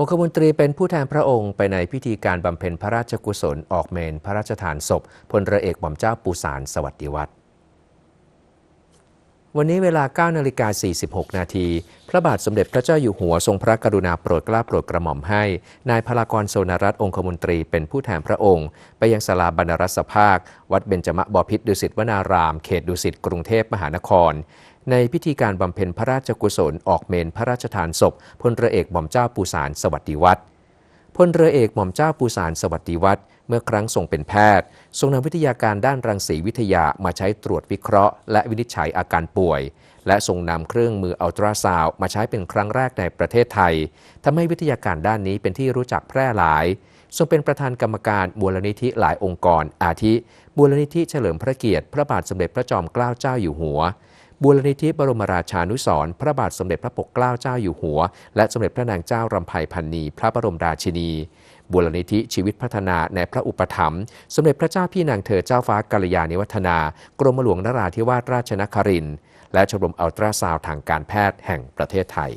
องคมนตรีเป็นผู้แทนพระองค์ไปในพิธีการบำเพ็ญพระราชกุศลออกเมนพระราชทานศพพลเรือเอกหม่อมเจ้าปูสารสวัสดิวัฒน์วันนี้เวลา 9 นาฬิกา 46 นาที พระบาทสมเด็จพระเจ้าอยู่หัวทรงพระกรุณาโปรดเกล้าโปรดกระหม่อมให้ นายพลากรโซนรัตน์องคมนตรีเป็นผู้แทนพระองค์ ไปยังศาลาบรรณรัศภาค วัดเบญจมบพิตรดุสิตวนาราม เขตดุสิตกรุงเทพมหานคร ในพิธีการบำเพ็ญพระราชกุศลออกเมนพระราชทานศพพลเรือเอกหม่อมเจ้าปูสารสวัสดิวัฒน์พลเรือเอกหม่อมเจ้าปูสารสวัสดิวัฒน์เมื่อครั้งทรงเป็นแพทย์ ทรงนำวิทยาการด้านรังสีวิทยามาใช้ตรวจวิเคราะห์ และวินิจฉัยอาการป่วย และทรงนำเครื่องมืออัลตราซาวมาใช้เป็นครั้งแรกในประเทศไทยทำให้วิทยาการด้านนี้เป็นที่รู้จักแพร่หลาย ทรงเป็นประธานกรรมการมูลนิธิหลายองค์กร อาทิมูลนิธิเฉลิมพระเกียรติ พระบาทสมเด็จพระจอมเกล้าเจ้าอยู่หัว บูรณิธิบรมราชานุสรพระบาทสมเด็จพระปกเกล้าเจ้าอยู่หัว และสมเด็จพระนางเจ้ารำไพพันนีพระบรมราชินีบูรณิธิชีวิตพัฒนาในพระอุปถัมภ์สมเด็จพระเจ้าพี่นางเธอเจ้าฟ้ากัลยาณิวัฒนา กรมหลวงนราธิวาสราชนครินและชมรมอัลตราซาวทางการแพทย์แห่งประเทศไทย